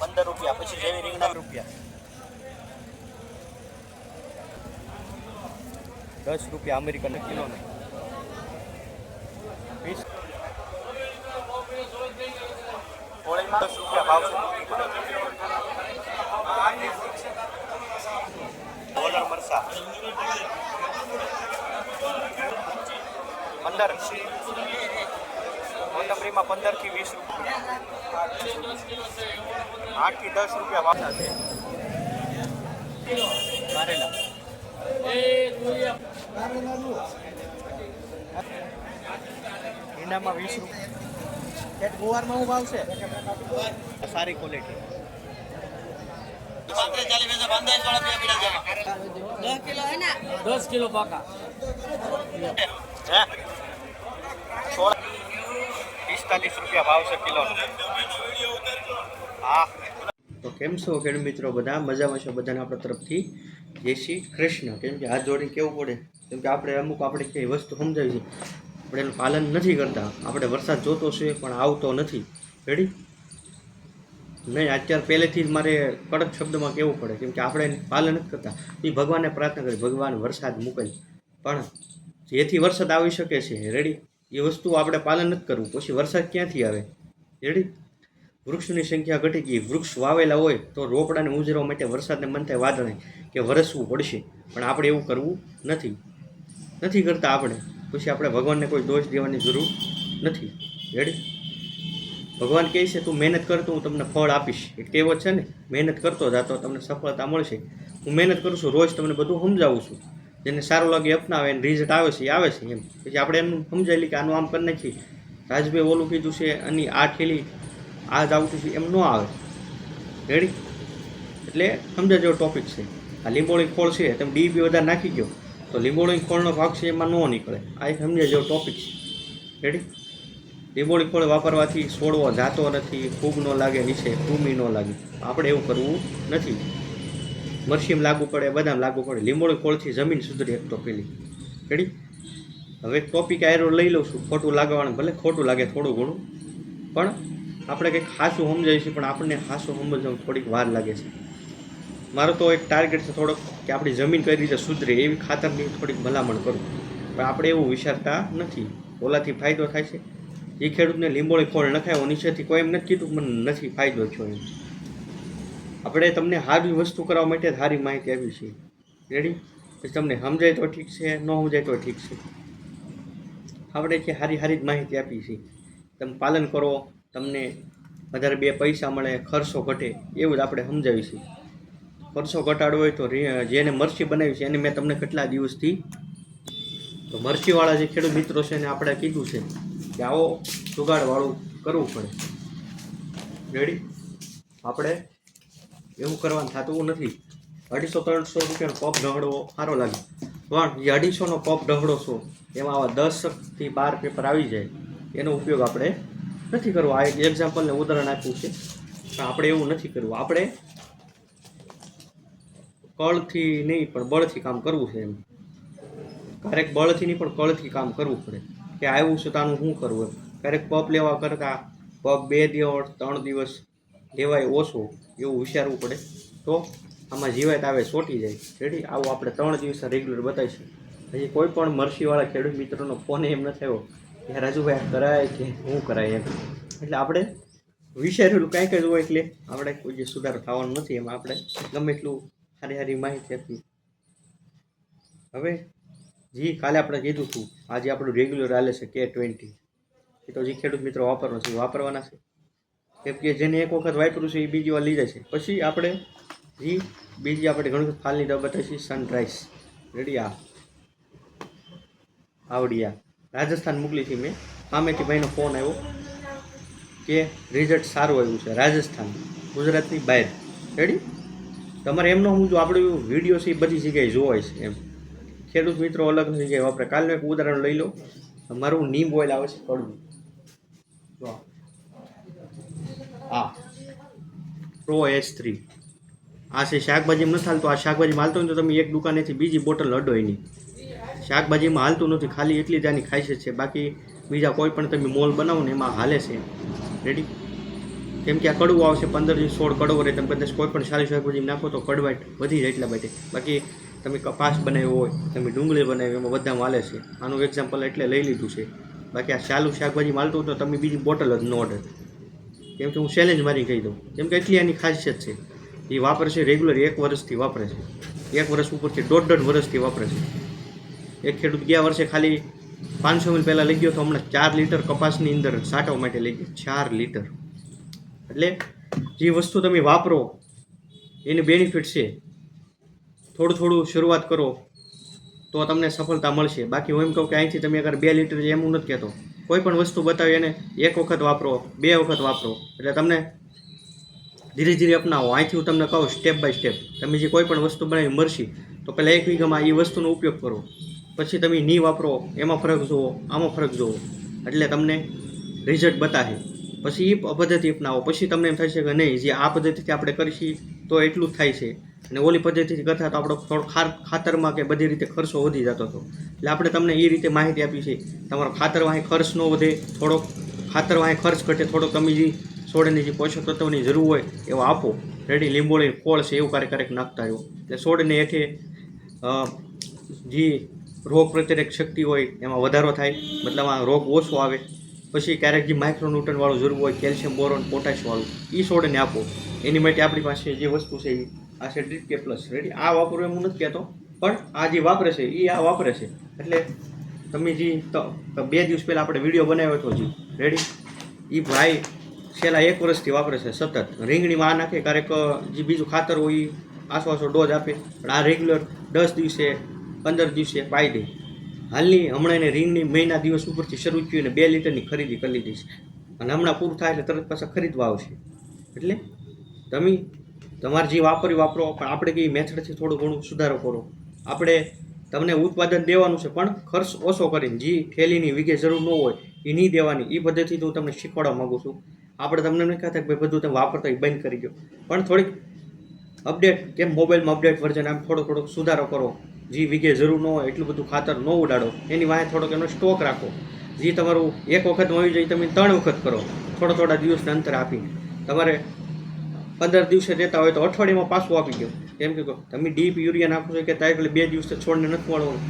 પંદર રૂપિયા, પછી જેવી રીંગણા રૂપિયા. દસ રૂપિયા અમેરિકન કિલો ને. વીસ કોળીમાં દસ રૂપિયા ભાવ છે. મરસા. પંદર. કોથમરીમાં પંદરથી વીસ રૂપિયા. આઠથી દસ રૂપિયા ભાવના છે કારેલા ઈંડામાં વીસ રૂપિયા. ગુવારમાં હું ભાવ છે? સારી ક્વોલિટી દસ કિલો પાકા. પિસ્તાલીસ રૂપિયા ભાવ છે કિલો હા. તો કેમ છો ખેડૂત મિત્રો બધા? મજામાં છો બધાને આપણા તરફથી? જય શ્રી કૃષ્ણ. કેમ કે હાથ જોડીને કેવું પડે? કેમ કે આપણે અમુક આપણે કઈ વસ્તુ સમજાવી છે. આપણે એનું પાલન નથી કરતા. આપણે વરસાદ જોતો છે પણ આવતો નથી. રેડી નહીં, અત્યારે પહેલેથી જ મારે કડક શબ્દમાં કહેવું પડે? કેમ કે આપણે પાલન નથી કરતા. એ ભગવાનને પ્રાર્થના કરી ભગવાન વરસાદ મોકલ પણ જેથી વરસાદ આવી શકે છે. રેડી એ વસ્તુ આપણે પાલન નથી કરવું. પછી વરસાદ ક્યાંથી આવે? રેડી? વૃક્ષની સંખ્યા ઘટી ગઈ. વૃક્ષ વાવેલા હોય તો રોપડાને ઉજરવા માટે વરસાદને મન થાય વાદળે કે વરસવું પડશે. પણ આપણે એવું કરવું નથી. નથી કરતા આપણે. પછી આપણે ભગવાનને કોઈ દોષ દેવાની જરૂર નથી. રેડી? ભગવાન કહે છે, તું મહેનત કર તો હું તમને ફળ આપીશ. એક કહેવત છે ને, મહેનત કરતો જાતો તમને સફળતા મળશે. હું મહેનત કરું છું, રોજ તમને બધું સમજાવું છું. જેને સારું લાગે અપનાવે અને રિઝલ્ટ આવે છે આવે છે એમ. પછી આપણે એમનું સમજાયેલી કે આનું આમ કરી નાખી રાજભાઈ ઓલું કીધું છે અને આ ઠેલી આ જ આવતું છે એમ ન આવે. રેડી એટલે સમજા જેવો ટોપિક છે. આ લીંબોળી ખોળ છે, તમે બી વધારે નાખી ગયો, તો લીંબોળી ખોળનો ભાગ છે, એમાં ન નીકળે. આ એક સમજા જેવો ટોપિક છે. રેડી લીંબોળી ખોળ વાપરવાથી છોડવો જાતો નથી ફૂગ ન લાગે, નીચે ભૂમિ ન લાગે. આપણે એવું કરવું નથી. મરસીમ લાગુ પડે, બદામ લાગુ પડે, લીંબોળી ખોળથી જમીન સુધરી એક તો પેલી. રેડી હવે ટોપિક આયરો લઈ લઉં છું, ખોટું લાગવાનું ભલે ખોટું લાગે થોડું ઘણું. પણ આપણે કંઈક ખાસું સમજાય છે, પણ આપણને ખાસું સમજવામાં થોડીક વાર લાગે છે. મારો તો એક ટાર્ગેટ છે થોડોક, કે આપણી જમીન કઈ રીતે સુધરે, એવી ખાતરની થોડીક ભલામણ કરું. પણ આપણે એવું વિચારતા નથી. ઓલાથી ફાયદો થાય છે. એ ખેડૂતને લીંબોળી ખોળ નખાયો, નીચેથી કોઈ એમ નથી કીધું મને નથી ફાયદો થયો એમ. આપણે તમને સારી વસ્તુ કરવા માટે સારી માહિતી આપી છે. રેડી તમને સમજાય તો ઠીક છે, ન સમજાય તો ઠીક છે. આપણે જે સારી સારી જ માહિતી આપી છે, તમે પાલન કરો, તમને વધારે બે પૈસા મળે, ખર્ચો ઘટે, એવું જ આપણે સમજાવીશું ખર્ચો ઘટાડવો હોય તો જેને મરચી બનાવી છે, એને મેં તમને કેટલા દિવસથી તો મરચીવાળા જે ખેડૂત મિત્રો છે એને આપણે કીધું છે કે આવો જુગાડવાળું કરવું પડે. રેડી આપણે એવું કરવાનું થતું નથી. અઢીસો, ત્રણસો રૂપિયાનો પપ ઢહળવો સારો લાગે. પણ જે અઢીસોનો પપ ઢગડો છો એમાં આવા દસથી બાર પેપર આવી જાય. એનો ઉપયોગ આપણે નથી કરવો. આ એક એક્ઝામ્પલને ઉદાહરણ આપ્યું છે. પણ આપણે એવું નથી કરવું. આપણે કળથી નહીં, પણ બળથી કામ કરવું છે એમ. ક્યારેક બળથી નહીં, પણ કળથી કામ કરવું પડે. કે આવ્યું છે તો આનું શું કરવું એમ? ક્યારેક પપ લેવા કરતાં પપ બે દિવસ, ત્રણ દિવસ લેવાય ઓછો એવું વિચારવું પડે. તો આમાં જીવાત આવે ચોટી જાય. રેડી આવું આપણે ત્રણ દિવસ રેગ્યુલર બતાવીશું. હજી કોઈ પણ મરસીવાળા ખેડૂત મિત્રોનો ફોન એમ ન થયો કે રાજુભાઈ, આ કરાય કે શું કરાય? એમ. એટલે આપણે વિચારેલું કાંઈક જ હોય એટલે આપણે કોઈ જે સુધારો થવાનો નથી. એમાં આપણે ગમે એટલું સારી સારી માહિતી આપી હવે જી કાલે આપણે કીધું હતું, આજે આપણું રેગ્યુલર હાલે છે કે ટ્વેન્ટી એ તો જે ખેડૂત મિત્રો વાપરવાનો છે વાપરવાના છે. કેમ કે જેને એક વખત વાપર્યું છે એ બીજી વાર જાય છે. પછી આપણે એ બીજી આપણે ઘણી વખત ફાલની ડબ્બા થાય છે સનરાઈઝ રેડી આ. આવડી આ. રાજસ્થાન મોકલી હતી મેં. સામેથી ભાઈનો ફોન આવ્યો કે રિઝલ્ટ સારું આવ્યું છે, રાજસ્થાન. ગુજરાતની બહાર. રેડી તમારે એમનો હું જો આપણું વીડિયો છે એ બધી જગ્યાએ જોવાય છે એમ. ખેડૂત મિત્રો અલગ જગ્યાએ વાપરે. કાલનું એક ઉદાહરણ લઈ લો. મારું નીમ ઓઇલ આવે છે કડવું. જો આ. પ્રો એચ થ્રી આ છે શાકભાજીમાં નથી હાલતું. આ શાકભાજીમાં હાલતું હોય તો તમે એક દુકાનેથી બીજી બોટલ અડો એની. શાકભાજીમાં હાલતું નથી. ખાલી એટલી જ આની ખાસિયત છે. બાકી બીજા કોઈ પણ તમે મોલ બનાવો ને એમાં હાલે છે. રેડી કેમ કે આ કડવું આવશે પંદરથી સોળ કડવો રહે. તમે કદાચ કોઈ પણ સારી શાકભાજી નાખો તો કડવાટ વધી જાય એટલા માટે. બાકી તમે કપાસ બનાવ્યો હોય, તમે ડુંગળી બનાવી, એમાં બધામાં હાલે છે. આનું એક્ઝામ્પલ એટલે લઈ લીધું છે. બાકી આ ચાલુ શાકભાજી માલતું તો તમે બીજી બોટલ જ ન ઓર્ડર કેમ કે હું ચેલેન્જ મારી કહી દઉં. કેમ કે એટલી આની ખાસિયત છે. એ વાપરે છે રેગ્યુલર એક વર્ષથી વાપરે છે. એક વર્ષ ઉપરથી દોઢ દોઢ વર્ષથી વાપરે છે. એક ખેડૂત ગયા વર્ષે ખાલી પાંચસો મિલ પહેલાં લઈ ગયો તો હમણાં ચાર લીટર કપાસની અંદર સાટવા માટે લઈ ગયો. ચાર લીટર. એટલે જે વસ્તુ તમે વાપરો, એની બેનિફિટ છે. થોડું થોડું શરૂઆત કરો તો તમને સફળતા મળશે. બાકી હું એમ કહું કે અહીંથી તમે અગર બે લીટર એમ હું નથી કહેતો કોઈ પણ વસ્તુ બતાવી એને એક વખત વાપરો, બે વખત વાપરો. એટલે તમને ધીરે ધીરે અપનાવો. અહીંથી હું તમને કહું સ્ટેપ બાય સ્ટેપ તમે જે કોઈ પણ વસ્તુ બનાવી મરશી, તો પહેલાં એક વીઘામાં એ વસ્તુનો ઉપયોગ કરો. પછી તમે ની વાપરો, એમાં ફરક જુઓ, આમાં ફરક જુઓ. એટલે તમને રિઝલ્ટ બતાવે પછી એ પદ્ધતિ અપનાવો. પછી તમને એમ થશે કે નહીં, જે આ પદ્ધતિથી આપણે કરીશી, તો એટલું જ થાય છે. અને ઓલી પદ્ધતિથી કરતા તો આપણો થોડો ખાતરમાં કે બધી રીતે ખર્ચો વધી જતો હતો. એટલે આપણે તમને એ રીતે માહિતી આપી છે. તમારો ખાતર વાંહે ખર્ચ ન વધે, થોડોક ખાતર વાંહે ખર્ચ ઘટે, થોડોક તમે જે છોડની જે પોષક તત્વની જરૂર હોય, એવો આપો. રેડી લીંબોળી, ફળ છે, એવું ક્યારેક ક્યારેક નાખતા રહ્યો એટલે છોડને હેઠે જે રોગ પ્રતિરોધક શક્તિ હોય, એમાં વધારો થાય. મતલબ આ રોગ ઓછો આવે. પછી ક્યારેક જે માઇક્રોન્યુટનવાળું જરૂર હોય કેલ્શિયમ બોરોન પોટાશ વાળું એ સોડને આપો. એની માટે આપણી પાસે જે વસ્તુ છે એ આ છે ડ્રીપ કે પ્લસ રેડી આ વાપરવું એમ હું નથી કહેતો, પણ આ જે વાપરે છે એ આ વાપરે છે. એટલે તમે જે બે દિવસ પહેલાં આપણે વીડિયો બનાવ્યો હતો જી. રેડી એ ભાઈ છેલ્લા એક વર્ષથી વાપરે છે, સતત. રીંગણીમાં આ નાખે, ક્યારેક જે બીજું ખાતર હોય એ આસો આસો ડોઝ આપે. પણ આ રેગ્યુલર દસ દિવસે, પંદર દિવસે પાઈ દે. હાલની હમણાં એને રિંગની મહિના દિવસ ઉપરથી શરૂ થયું અને બે લીટરની ખરીદી કરી લીધી છે. અને હમણાં પૂરું થાય એટલે તરત પાછા ખરીદવા આવશે. એટલે તમે, તમારે જે વાપરી વાપરો, પણ આપણે કઈ મેથડથી થોડું ઘણું સુધારો કરો. આપણે તમને ઉત્પાદન દેવાનું છે, પણ ખર્ચ ઓછો કરીને, જે થેલીની વિગે જરૂર ન હોય, એ નહીં દેવાની. એ પદ્ધતિ હું તમને શીખવાડવા માગું છું. આપણે તમને નહીં કહેતા કે ભાઈ બધું તમે વાપરતા એ બંધ કરી દો. પણ થોડીક અપડેટ કેમ મોબાઈલમાં અપડેટ વર્ઝન આમ થોડો થોડોક સુધારો કરો? જે વીઘે જરૂર ન હોય એટલું બધું ખાતર ન ઉડાડો. એની વાંહે થોડોક એનો સ્ટોક રાખો. જે તમારું એક વખત મળી જાય તમે ત્રણ વખત કરો. થોડા થોડા દિવસના અંતર આપીને. તમારે પંદર દિવસે દેતા હોય તો અઠવાડિયામાં પાછું આપી દો. કેમ કે તમે ડીપ યુરિયા નાખો છો કે એટલે બે દિવસે છોડને નથી મળવાનું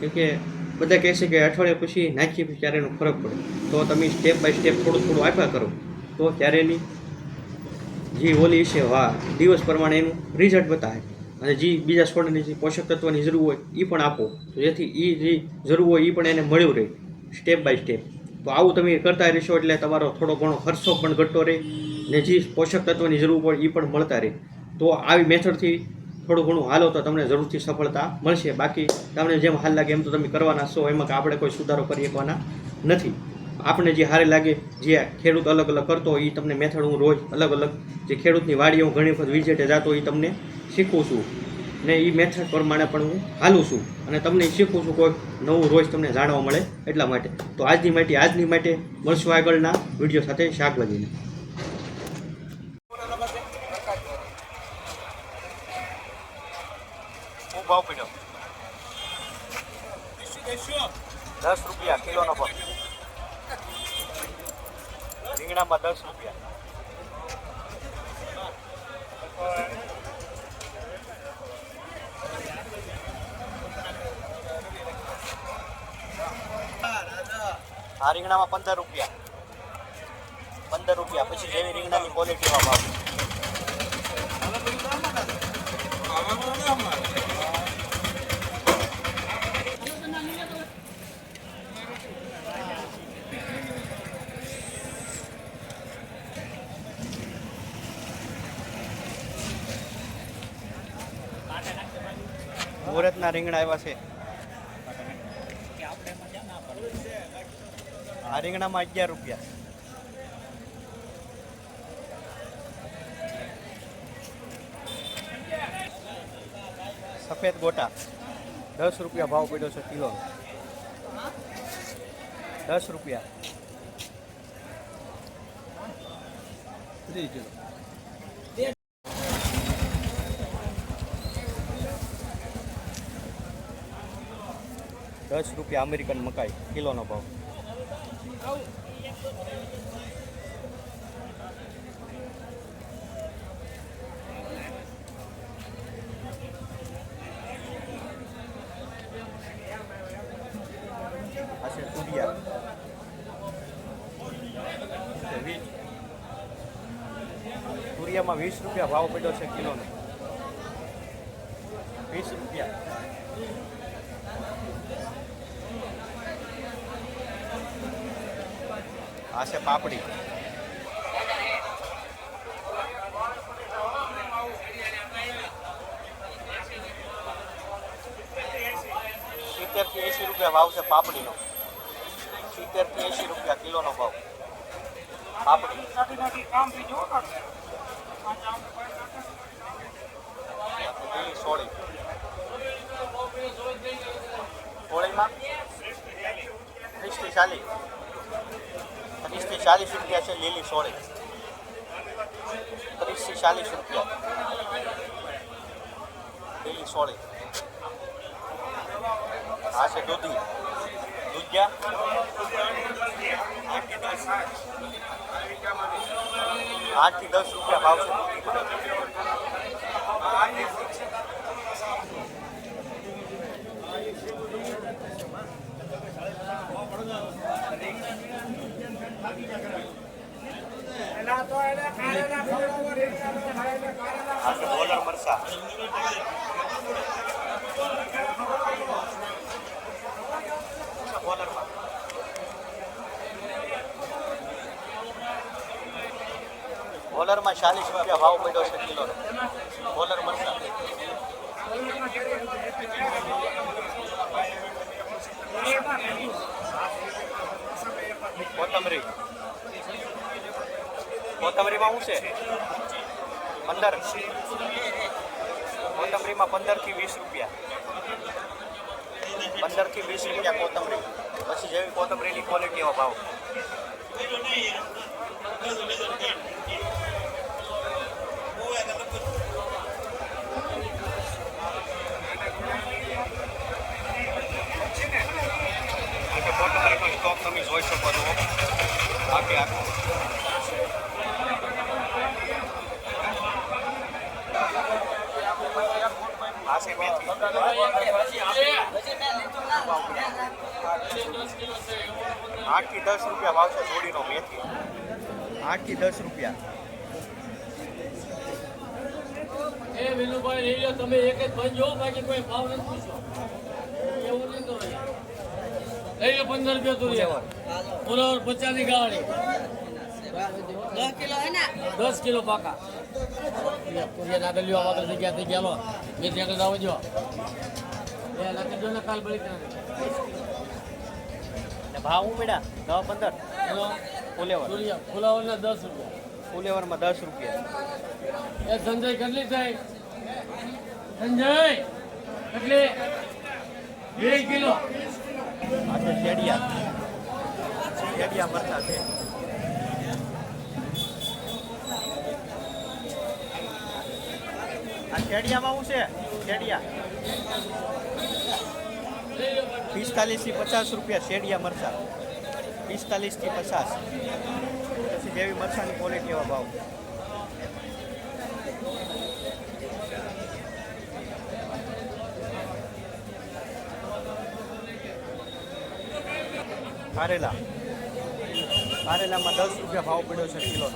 કેમ બધા કહે છે કે અઠવાડિયા પછી નાખીએ ત્યારે એનો ફરક પડે. તો તમે સ્ટેપ બાય સ્ટેપ થોડું થોડું આપ્યા કરો. તો ત્યારે એની જે ઓલી છે વાહ દિવસ પ્રમાણે એનું રિઝલ્ટ બતાવે. અને જે બીજા છોડની જે પોષક તત્વની જરૂર હોય એ પણ આપો. તો જેથી એ જે જરૂર હોય એ પણ એને મળ્યું રહે સ્ટેપ બાય સ્ટેપ તો આવું તમે કરતા રહેશો એટલે તમારો થોડો ઘણો ખર્ચો પણ ઘટતો રહે, ને જે પોષક તત્વની જરૂર હોય એ પણ મળતા રહે. તો આવી મેથડથી થોડું ઘણું હાલો તો તમને જરૂરથી સફળતા મળશે. બાકી તમને જેમ હાલ લાગે એમ તો તમે કરવાના છો, એમાં આપણે કોઈ સુધારો કરી શકવાના નથી. આપણે જે હારે લાગે, જે ખેડૂત અલગ અલગ કરતો હોય એ તમને મેથડ હું રોજ અલગ અલગ જે ખેડૂતની વાડીએ હું ઘણી વખત વિઝિટે જતો એ તમને શીખું છું. ને એ મેથડ પ્રમાણે પણ હું હાલું છું. અને તમને શીખું છું કોઈ નવું રોજ તમને જાણવા મળે એટલા માટે. તો આજની માટે આજની માટે. મળશું આગળના વીડિયો સાથે. શાકભાજીને હું ભાવ પીડ્યો દસ રૂપિયા કિલોનો ભાવ રીંગણામાં દસ રૂપિયા આ રીંગણામાં પંદર રૂપિયા પંદર રૂપિયા પછી જેવી રીંગણાની ક્વોલિટીમાં ભાવ મુહૂર્તના રીંગણા આવ્યા છે. આ રીંગણામાં અગિયાર રૂપિયા. સફેદ ગોટા. દસ રૂપિયા ભાવ પડ્યો છે કિલો. દસ રૂપિયા. દસ રૂપિયા અમેરિકન મકાઈ, કિલોનો ભાવ. આ છે તુરિયા તુરિયામાં વીસ રૂપિયા ભાવ પડ્યો છે કિલોનો. વીસ રૂપિયા. આ છે પાપડી. સિત્તેરથી એંશી રૂપિયા ભાવ છે પાપડીનો સિત્તેરથી એંશી રૂપિયા કિલોનો ભાવ. લીલી સોળી. સોળીમાં? ત્રીસથી ચાલીસ. ત્રીસથી ચાલીસ રૂપિયા છે લીલી સોળી. ત્રીસથી ચાલીસ રૂપિયા. લીલી સોળી. આ છે દૂધી. દૂધિયા આઠથી દસ રૂપિયા ભાવ છે. બોલર મરસા બોલરમાં ચાલીસ રૂપિયા ભાવ પડ્યો છે કિલોનો બોલર મરચા. કોથમરી. કોથમરીમાં શું છે? પંદર. કોથમરીમાં પંદરથી વીસ રૂપિયા. પંદરથી વીસ રૂપિયા કોથમરી. પછી જેવી કોથમરીની ક્વોલિટીનો ભાવ એટલે કોથમરીનો સ્ટોક તમે જોઈ શકો છો. આખે આખો. આ છે મેથી આઠથી દસ રૂપિયા ભાવ છે જોડીનો મેથી આઠથી દસ રૂપિયા. એ વિનુભાઈ લઈ લો તમે એક જ બાકી કોઈ ભાવ નથી પૂછો. લો પંદર રૂપિયા તુરિયા પુલાવર પચાસની ગાડી દસ કિલો દસ કિલો પાકા. તુરિયા નાખી લ્યો આવા તો જગ્યા થઈ ગયા લો બે ત્યાં આવજો. એ નાખી દો ને કાલ બળી ને ભાવ હું પડ્યા દવા પંદર? ફુલેવર ફુલાવર ના દસ રૂપિયા. ફુલેવરમાં દસ રૂપિયા. એ સંજય કેટલી થાય સંજય કેટલી બે કિલો. આ છે શેડિયા. શેડિયા મરચા છે. આ શેડિયામાં શું છે? શેડિયા. પિસ્તાલીસથી પચાસ રૂપિયા શેડિયા મરચા. પિસ્તાલીસથી પચાસ. પછી જેવી મરચાની ક્વોલિટી એવા ભાવ. કારેલા. કારેલામાં દસ રૂપિયા ભાવ પડ્યો છે કિલો.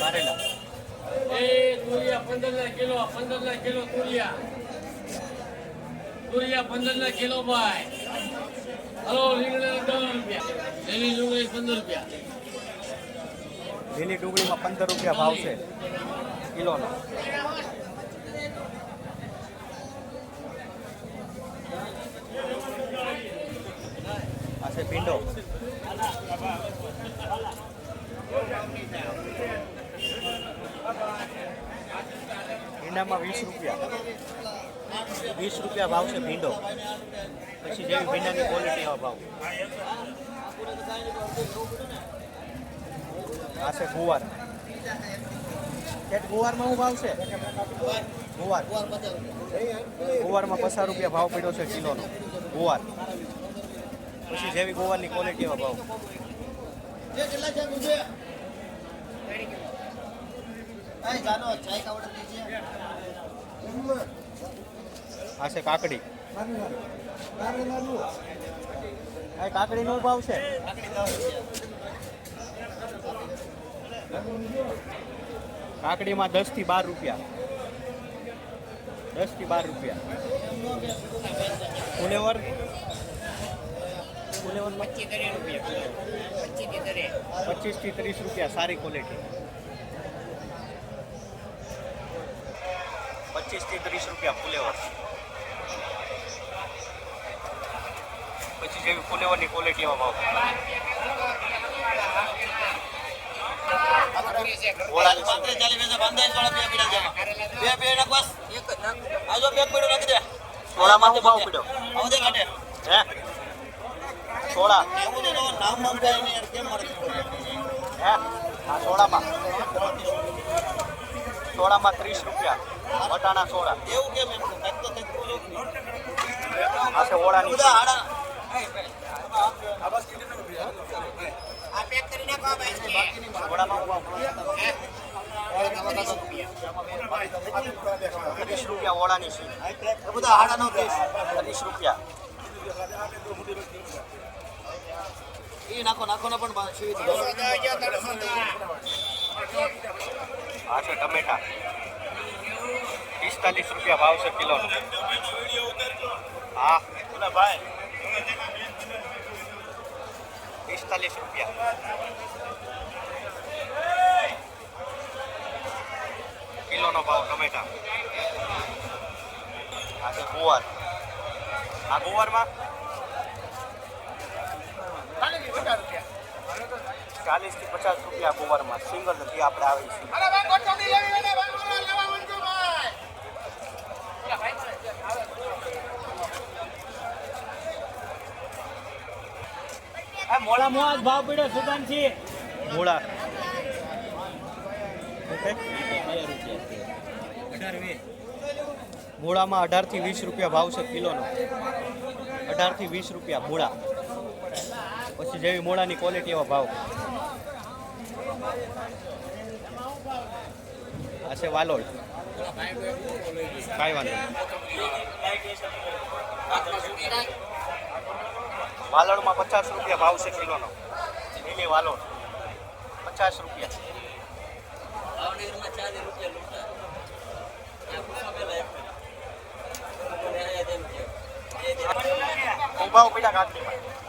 કારેલા. Kilo kilo તુરિયા. તુરિયા પંદર ના કિલો ભાઈ. હલો રીંગણા દસ રૂપિયા. લીલી ડુંગળી પંદર રૂપિયા. લીલી ડુંગળીમાં પંદર રૂપિયા ભાવ છે કિલોનો. છે ભીંડો. ભીંડામાં વીસ રૂપિયા. વીસ રૂપિયા ભાવ છે ભીંડો. પછી જેવી ભીંડાની ક્વોલિટી એવા ભાવ. આ છે ગુવાર. ગુવારમાં શું ભાવ છે? ગુવાર. ગુવારમાં પચાસ રૂપિયા ભાવ પડ્યો છે કિલોનો. ગુવાર. પછી જેવી ગોવાની ક્વોલિટી એવા ભાવ. આ છે કાકડી. આ કાકડીનો ભાવ છે. કાકડીમાં દસથી બાર રૂપિયા. દસથી બાર રૂપિયા. ફુલેવર? પચીસથી ત્રીસ રૂપિયા સારી ક્વોલિટી પચીસથી ત્રીસ રૂપિયા ફુલેવર. પછી જેવી ફુલેવરની ક્વોલિટી એવા ભાવ. ઓળાની સોળામાં ભાવ પડ્યો હે? સોળા હે? આ સોળામાં સોળામાં ત્રીસ રૂપિયા. વટાણા સોળા આ છે ઓળાની ત્રીસ રૂપિયા ઓળાની છે. ત્રીસ રૂપિયા. આ છે ટમેટા. પિસ્તાલીસ રૂપિયા ભાવ છે કિલો હા. ભાઈ પિસ્તાલીસ રૂપિયા. કિલોનો ભાવ ટમેટા. આ છે ગુવાર. આ ગુવારમાં ચાલીસથી પચાસ રૂપિયા ગુવારમાં સિંગલ નથી આપણે આવે છે મોડા મોડા ભાવ પડ્યો સુદાનજી મોળા મૂળામાં અઢારથી વીસ રૂપિયા ભાવ છે કિલોનો. અઢારથી વીસ રૂપિયા મૂળા પછી જેવી મોડાની ક્વોલિટી એવા ભાવ. આ છે વાલોડ કાંઈ વાંધો વાલોડમાં પચાસ રૂપિયા ભાવ છે કિલોનો. લીલી વાલોડ પચાસ રૂપિયા. ઊભા પડ્યા કાકડીમાં